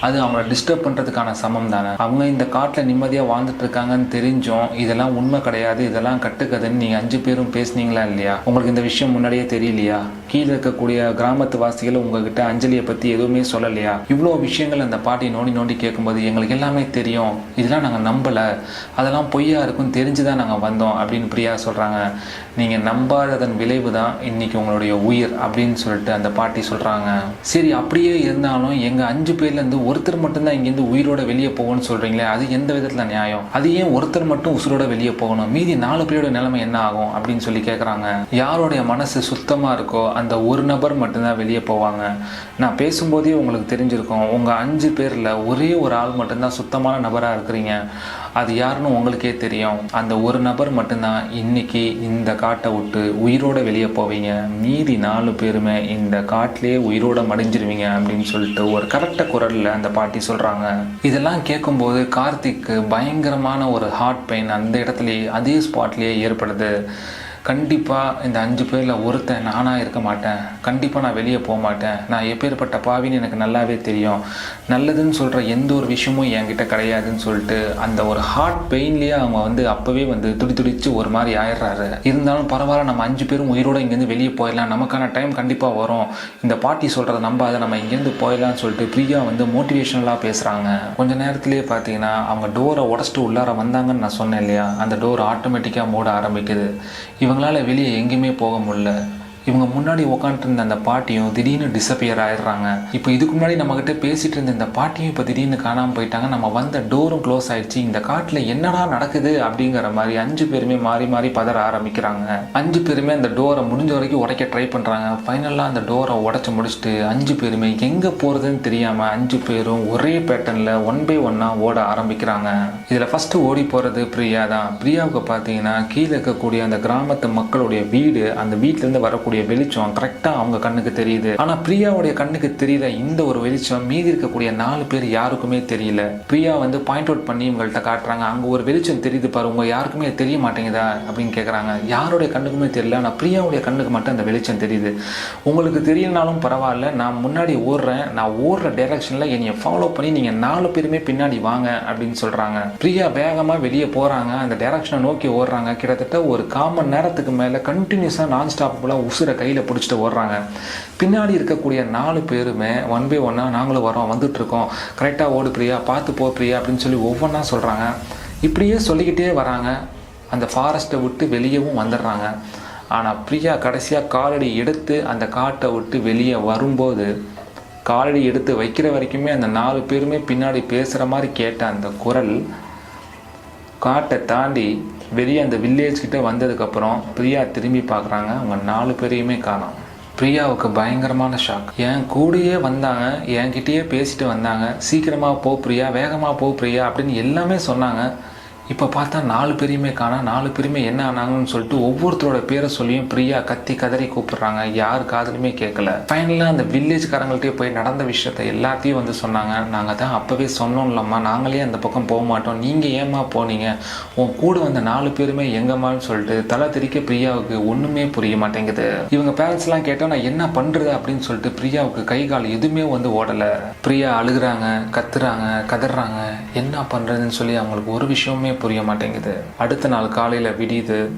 அது அவங்கள டிஸ்டர்ப் பண்ணுறதுக்கான சமம் தானே. அவங்க இந்த காட்டில் நிம்மதியாக வாழ்ந்துட்டு இருக்காங்கன்னு தெரிஞ்சும் இதெல்லாம் உண்மை கிடையாது இதெல்லாம் கட்டுக்கதுன்னு நீங்கள் அஞ்சு பேரும் பேசுனீங்களா இல்லையா? உங்களுக்கு இந்த விஷயம் முன்னாடியே தெரியலையா? கீழே இருக்கக்கூடிய கிராமத்து வாசிகள் உங்ககிட்ட அஞ்சலியை பற்றி எதுவுமே சொல்லலையா? இவ்வளோ விஷயங்கள் அந்த பாட்டி நோண்டி நோண்டி கேட்கும்போது எங்களுக்கு எல்லாமே தெரியும். இதெல்லாம் நாங்கள் நம்பலை. அதெல்லாம் பொய்யா இருக்குன்னு தெரிஞ்சு தான் நாங்கள் வந்தோம் அப்படின்னு பிரியா சொல்கிறாங்க நீங்கள் நம்பாததன் விளைவு தான் இன்னைக்கு உங்களுடைய உயிர் அப்படின்னு சொல்லிட்டு அந்த பாட்டி சொல்கிறாங்க சரி அப்படியே இருந்தாலும் எங்கள் அஞ்சு பேர்லேருந்து ஒருத்தர் மட்டும்தான் இங்கேருந்து உயிரோட வெளியே போகணும்னு சொல்கிறீங்களே அது எந்த விதத்தில் நியாயம்? அது ஏன் ஒருத்தர் மட்டும் உசுரோட வெளியே போகணும்? மீதி நாலு பேரோட நிலைமை என்ன ஆகும் அப்படின்னு சொல்லி கேட்குறாங்க யாருடைய மனசு சுத்தமாக இருக்கோ அந்த ஒரு நபர் மட்டும்தான் வெளியே போவாங்க. நான் பேசும்போதே உங்களுக்கு தெரிஞ்சிருக்கும் உங்கள் அஞ்சு பேரில் ஒரே ஒரு ஆள் மட்டும்தான் சுத்தமான நபராக இருக்கிறீங்க. அது யாருன்னு உங்களுக்கே தெரியும். அந்த ஒரு நபர் மட்டும்தான் இன்னைக்கு இந்த காட்டை விட்டு உயிரோட வெளியே போவீங்க. மீதி நாலு பேருமே இந்த காட்டிலே உயிரோட மடிஞ்சிருவீங்க அப்படின்னு சொல்லிட்டு ஒரு கரெக்டாக குரலில் அந்த பாட்டி சொல்கிறாங்க இதெல்லாம் கேட்கும்போது கார்த்திக்கு பயங்கரமான ஒரு ஹார்ட் பெயின் அந்த இடத்துலயே அதே ஸ்பாட்லேயே ஏற்படுது. கண்டிப்பாக இந்த அஞ்சு பேரில் ஒருத்தன் நானாக இருக்க மாட்டேன். கண்டிப்பாக நான் வெளியே போக மாட்டேன். நான் எப்பேற்பட்ட பாவின்னு எனக்கு நல்லாவே தெரியும். நல்லதுன்னு சொல்கிற எந்த ஒரு விஷயமும் என்கிட்ட கிடையாதுன்னு சொல்லிட்டு அந்த ஒரு ஹார்ட் பெயின்லேயே அவங்க வந்து அப்போவே வந்து துடி துடிச்சு ஒரு மாதிரி ஆயிடுறாரு. இருந்தாலும் பரவாயில்ல நம்ம அஞ்சு பேரும் உயிரோட இங்கேருந்து வெளியே போயிடலாம். நமக்கான டைம் கண்டிப்பாக வரும். இந்த பாட்டி சொல்கிறத நம்பாத நம்ம இங்கேருந்து போயிடலாம்னு சொல்லிட்டு பிரியா வந்து மோட்டிவேஷனலாக பேசுகிறாங்க கொஞ்ச நேரத்திலேயே பார்த்தீங்கன்னா அவங்க டோரை உடச்சிட்டு உள்ளார வந்தாங்கன்னு நான் சொன்னேன் இல்லையா? அந்த டோர் ஆட்டோமேட்டிக்காக மூட ஆரம்பிக்குது. இவங்களால் வெளியே எங்கேயுமே போக முடியல. இவங்க முன்னாடி உட்காந்துட்டு இருந்த அந்த பாட்டியும் திடீர்னு டிசப்பியர் ஆயிடுறாங்க. இப்போ இதுக்கு முன்னாடி நம்மக்கிட்ட பேசிகிட்டு இருந்த இந்த பாட்டியும் இப்போ திடீர்னு காணாமல் போயிட்டாங்க. நம்ம வந்த டோரும் க்ளோஸ் ஆயிடுச்சு. இந்த காட்டில் என்னடா நடக்குது அப்படிங்கிற மாதிரி அஞ்சு பேருமே மாறி மாறி பதற ஆரம்பிக்கிறாங்க. அஞ்சு பேருமே அந்த டோரை முடிஞ்ச வரைக்கும் உடைக்க ட்ரை பண்ணுறாங்க ஃபைனலாக அந்த டோரை உடச்சி முடிச்சுட்டு அஞ்சு பேருமே எங்கே போகிறதுன்னு தெரியாமல் அஞ்சு பேரும் ஒரே பேட்டர்னில் ஒன் பை ஒன்னாக ஓட ஆரம்பிக்கிறாங்க. இதில் ஃபஸ்ட்டு ஓடி போகிறது பிரியா தான். பிரியாவுக்கு பார்த்தீங்கன்னா கீழே இருக்கக்கூடிய அந்த கிராமத்து மக்களுடைய வீடு அந்த வீட்டிலேருந்து வரக்கூடிய வெளிச்சம் கரெக்டாக அவங்க கண்ணுக்கு தெரியுது. ஆனால் பிரியாவுடைய கண்ணுக்கு தெரியல இந்த ஒரு வெளிச்சம் மீதி இருக்கக்கூடிய நாலு பேர் யாருக்குமே தெரியல. பிரியா வந்து பாயிண்ட் அவுட் பண்ணி இவங்கள்ட்ட காட்டுறாங்க அங்கே ஒரு வெளிச்சம் தெரியுது பாரு உங்க யாருக்குமே தெரிய மாட்டேங்குதா? அப்படின்னு கேட்குறாங்க யாருடைய கண்ணுக்குமே தெரியல ஆனால் பிரியாவுடைய கண்ணுக்கு மட்டும் அந்த வெளிச்சம் தெரியுது. உங்களுக்கு தெரியலனாலும் பரவாயில்ல நான் முன்னாடி ஓடுறேன் நான் ஓடுற டைரக்ஷனில் என்னைய ஃபாலோ பண்ணி நீங்கள் நாலு பேருமே பின்னாடி வாங்க அப்படின்னு சொல்கிறாங்க பிரியா வேகமாக வெளியே போகிறாங்க அந்த டைரக்ஷனை நோக்கி ஓடுறாங்க. கிட்டத்தட்ட ஒரு காமன் நேரத்துக்கு மேலே கண்டினியூஸாக நான் ஸ்டாப்பபுளாக உசுரை கையில் பிடிச்சிட்டு ஓடுறாங்க. பின்னாடி இருக்கக்கூடிய நாலு பேருமே ஒன் பை ஒன்னாக நாங்களும் வரோம் வந்துட்டுருக்கோம். கரெக்டாக ஓடு பிரியா பார்த்து போ பிரியா அப்படின்னு சொல்லி ஒவ்வொன்றா சொல்கிறாங்க இப்படியே சொல்லிக்கிட்டே வராங்க. அந்த ஃபாரஸ்ட்டை விட்டு வெளியவும் வந்துடுறாங்க. ஆனால் பிரியா கடைசியாக காலடி எடுத்து அந்த காட்டை விட்டு வெளியே வரும்போது காலடி எடுத்து வைக்கிற வரைக்குமே அந்த நாலு பேருமே பின்னாடி பேசுகிற மாதிரி கேட்ட அந்த குரல் காட்டை தாண்டி வெளியே அந்த வில்லேஜ் கிட்ட வந்ததுக்கப்புறம் பிரியா திரும்பி பார்க்குறாங்க. அவங்க நாலு பேரையுமே காணோம். பிரியாவுக்கு பயங்கரமான ஷாக் என் கூடயே வந்தாங்க. என்கிட்டயே பேசிட்டு வந்தாங்க. சீக்கிரமாக போ பிரியா வேகமாக போ பிரியா அப்படின்னு எல்லாமே சொன்னாங்க. இப்போ பார்த்தா நாலு பேரையுமே காணா நாலு பேருமே என்ன ஆனாங்கன்னு சொல்லிட்டு ஒவ்வொருத்தரோட பேரை சொல்லியும் பிரியா கத்தி கதறி கூப்பிடுறாங்க. யார் காதலுமே கேட்கல. ஃபைனலாக அந்த வில்லேஜ்காரங்கள்ட்டே போய் நடந்த விஷயத்த எல்லாத்தையும் வந்து சொன்னாங்க. நாங்கள் தான் அப்போவே சொன்னோம்லம்மா நாங்களே அந்த பக்கம் போக மாட்டோம். நீங்கள் ஏமா போனீங்க? உன் கூட வந்த நாலு பேருமே எங்கம்மான்னு சொல்லிட்டு தலை திரிக்க பிரியாவுக்கு ஒன்றுமே புரிய மாட்டேங்குது. இவங்க பேரண்ட்ஸ்லாம் கேட்டால் நான் என்ன பண்ணுறது அப்படின்னு சொல்லிட்டு பிரியாவுக்கு கை கால் எதுவுமே வந்து ஓடலை. பிரியா அழுகுறாங்க கத்துறாங்க கதறாங்க. என்ன பண்ணுறதுன்னு சொல்லி அவங்களுக்கு ஒரு விஷயமே புரிய மாட்டேங்குது. அடுத்த நாள் காலையில் விடியுது.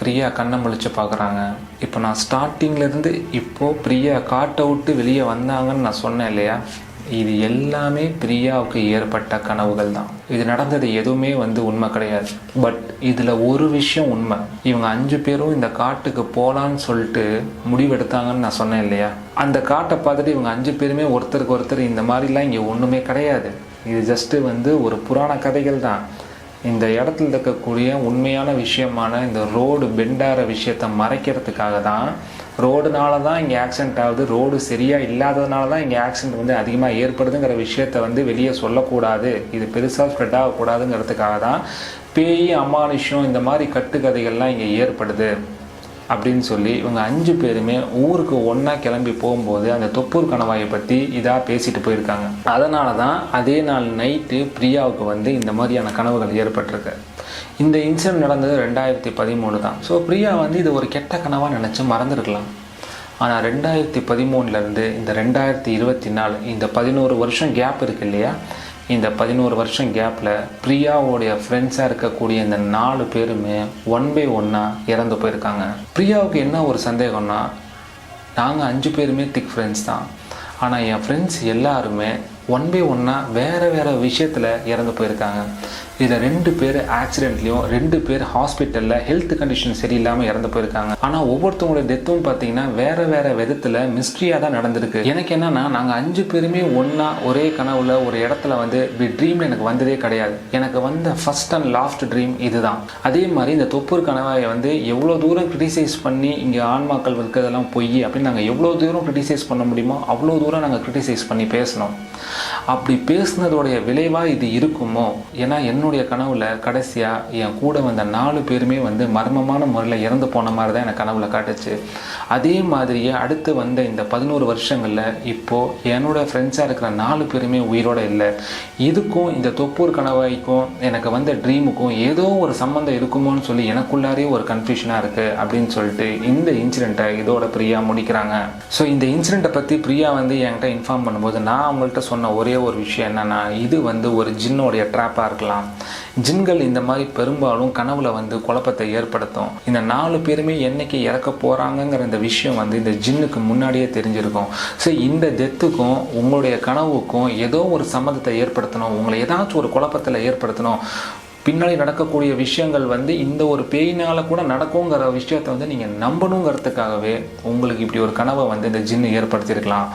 பிரியா கண்ணை முழிச்சு பார்க்குறாங்க. இப்போ நான் ஸ்டார்டிங்லேருந்து இப்போது பிரியா காட்டை விட்டு வெளியே வந்தாங்கன்னு நான் சொன்னேன் இல்லையா? இது எல்லாமே பிரியாவுக்கு ஏற்பட்ட கனவுகள் தான். இது நடந்தது எதுவுமே வந்து உண்மை கிடையாது. பட் இதில் ஒரு விஷயம் உண்மை. இவங்க அஞ்சு பேரும் இந்த காட்டுக்கு போகலான்னு சொல்லிட்டு முடிவெடுத்தாங்கன்னு நான் சொன்னேன் இல்லையா? அந்த காட்டை பார்த்துட்டு இவங்க அஞ்சு பேருமே ஒருத்தருக்கு ஒருத்தர் இந்த மாதிரிலாம் இங்கே ஒன்றுமே கிடையாது. இது ஜஸ்ட்டு வந்து ஒரு புராண கதைகள் தான். இந்த இடத்துல இருக்கக்கூடிய உண்மையான விஷயமான இந்த ரோடு பெண்டார விஷயத்தை மறைக்கிறதுக்காக தான் ரோடுனால தான் இங்கே ஆக்சிடென்ட் ஆகுது. ரோடு சரியாக இல்லாததுனால தான் இங்கே ஆக்சிடென்ட் வந்து அதிகமாக ஏற்படுதுங்கிற விஷயத்த வந்து வெளியே சொல்லக்கூடாது. இது பெருசாக ஸ்ப்ரெட் ஆகக்கூடாதுங்கிறதுக்காக தான் பேய் அமானுஷம் இந்த மாதிரி கட்டுக்கதைகள்லாம் இங்கே ஏற்படுது. அப்படின்னு சொல்லி இவங்க அஞ்சு பேருமே ஊருக்கு ஒன்றா கிளம்பி போகும்போது அந்த தொப்பூர் கணவாயை பற்றி இதாக பேசிட்டு போயிருக்காங்க. அதனால தான் அதே நாள் நைட்டு பிரியாவுக்கு வந்து இந்த மாதிரியான கனவுகள் ஏற்பட்டிருக்கு. இந்த இன்சிடென்ட் நடந்தது ரெண்டாயிரத்தி பதிமூணு தான். ஸோ பிரியா வந்து இது ஒரு கெட்ட கனவாக நினச்சி மறந்துருக்கலாம். ஆனால் ரெண்டாயிரத்தி பதிமூணுலேருந்து இந்த ரெண்டாயிரத்தி இருபத்தி நாலு இந்த பதினோரு வருஷம் கேப் இருக்கு இல்லையா? இந்த பதினோரு வருஷம் கேப்பில் பிரியாவோடைய ஃப்ரெண்ட்ஸாக இருக்கக்கூடிய இந்த நாலு பேருமே ஒன் பை ஒன்னாக இறந்து போயிருக்காங்க. பிரியாவுக்கு என்ன ஒரு சந்தேகம்னா நாங்கள் அஞ்சு பேருமே திக் ஃப்ரெண்ட்ஸ் தான். ஆனால் என் ஃப்ரெண்ட்ஸ் எல்லாருமே ஒன் பை ஒன்னாக வேறு வேறு விஷயத்தில் இறந்து போயிருக்காங்க. இதில் ரெண்டு பேர் ஆக்சிடென்ட்லேயும் ரெண்டு பேர் ஹாஸ்பிட்டலில் ஹெல்த் கண்டிஷன் சரியில்லாமல் இறந்து போயிருக்காங்க. ஆனால் ஒவ்வொருத்தவங்களோட டெத்தும் பார்த்தீங்கன்னா வேறு வேறு விதத்தில் மிஸ்ட்ரியாக தான் நடந்திருக்கு. எனக்கு என்னன்னா நாங்கள் அஞ்சு பேருமே ஒன்றா ஒரே கனவுல ஒரு இடத்துல வந்து இப்படி ட்ரீம் எனக்கு வந்ததே கிடையாது. எனக்கு வந்த ஃபர்ஸ்ட் அண்ட் லாஸ்ட் ட்ரீம் இதுதான். அதே மாதிரி இந்த தொப்பூர் கனவாயை வந்து எவ்வளோ தூரம் கிரிட்டிசைஸ் பண்ணி இங்கே ஆன்மாக்கள் இருக்கிறதெல்லாம் பொய் அப்படின்னு நாங்கள் எவ்வளோ தூரம் கிரிட்டிசைஸ் பண்ண முடியுமோ அவ்வளோ தூரம் நாங்கள் கிரிட்டிசைஸ் பண்ணி பேசணும். அப்படி பேசுனதோடைய விளைவாக இது இருக்குமோ? ஏன்னா என்னுடைய கனவுல கடைசியாக என் கூட வந்த நாலு பேருமே வந்து மர்மமான முறையில் இறந்து போன மாதிரி தான் எனக்கு கனவுல காட்டுச்சு. அதே மாதிரியே அடுத்து வந்த இந்த பதினோரு வருஷங்களில் இப்போது என்னோட ஃப்ரெண்ட்ஸாக இருக்கிற நாலு பேருமே உயிரோட இல்லை. இதுக்கும் இந்த தொப்பூர் கணவாய்க்கும் எனக்கு வந்த ட்ரீமுக்கும் ஏதோ ஒரு சம்மந்தம் இருக்குமோன்னு சொல்லி எனக்குள்ளாரே ஒரு கன்ஃபியூஷனாக இருக்குது அப்படின்னு சொல்லிட்டு இந்த இன்சிடெண்ட்டை இதோட பிரியா முடிக்கிறாங்க. ஸோ இந்த இன்சிடெண்ட்டை பற்றி பிரியா வந்து என்கிட்ட இன்ஃபார்ம் பண்ணும்போது நான் அவங்கள்ட்ட சொன்ன ஒரே ஒரு விஷயம் என்னென்னா இது வந்து ஒரு ஜின்னோடைய ட்ராப்பாக இருக்கலாம். ஜின்கள் இந்த மாதிரி பெரும்பாலும் கனவுல வந்து குழப்பத்தை ஏற்படுத்தும். இந்த நாலு பேருமே என்னைக்கு இறக்க போகிறாங்கங்கிற இந்த விஷயம் வந்து இந்த ஜின்னுக்கு முன்னாடியே தெரிஞ்சிருக்கும். ஸோ இந்த டெத்துக்கும் உங்களுடைய கனவுக்கும் ஏதோ ஒரு சம்மந்தத்தை ஏற்படுத்தணும். உங்களை ஏதாச்சும் ஒரு குழப்பத்தில் ஏற்படுத்தணும். பின்னாடி நடக்கக்கூடிய விஷயங்கள் வந்து இந்த ஒரு பேயினால் கூட நடக்குங்கிற விஷயத்தை வந்து நீங்கள் நம்பணுங்கிறதுக்காகவே உங்களுக்கு இப்படி ஒரு கனவை வந்து இந்த ஜின்னு ஏற்படுத்தியிருக்கலாம்.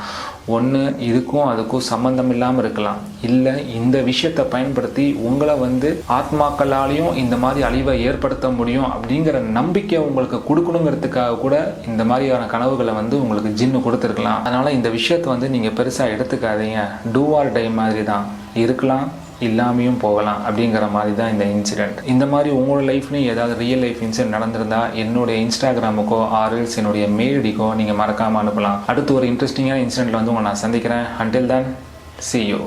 ஒன்று இதுக்கும் அதுக்கும் சம்மந்தம் இல்லாமல் இருக்கலாம். இல்லை இந்த விஷயத்தை பயன்படுத்தி உங்களை வந்து ஆத்மாக்களாலையும் இந்த மாதிரி அழிவை ஏற்படுத்த முடியும் அப்படிங்கிற நம்பிக்கை உங்களுக்கு கொடுக்கணுங்கிறதுக்காக கூட இந்த மாதிரியான கனவுகளை வந்து உங்களுக்கு ஜின்னு கொடுத்துருக்கலாம். அதனால் இந்த விஷயத்தை வந்து நீங்கள் பெருசாக எடுத்துக்காதீங்க. டூ ஆர் டை மாதிரி தான் இருக்கலாம் இல்லாமையும் போகலாம் அப்படிங்கிற மாதிரி தான் இந்த இன்சிடெண்ட் இந்த மாதிரி உங்களோட லைஃப்லையும் ஏதாவது ரியல் லைஃப் இன்சிடென்ட் நடந்திருந்தா என்னுடைய இன்ஸ்டாகிராமுக்கோ ஆர்எல்ஸ் என்னுடைய மெயிலடிக்கோ நீங்கள் மறக்காமல் அனுப்பலாம். அடுத்து ஒரு இன்ட்ரெஸ்டிங்கான இன்சிடென்ட் வந்து உங்களை நான் சந்திக்கிறேன். அண்டில் தான் சி யூ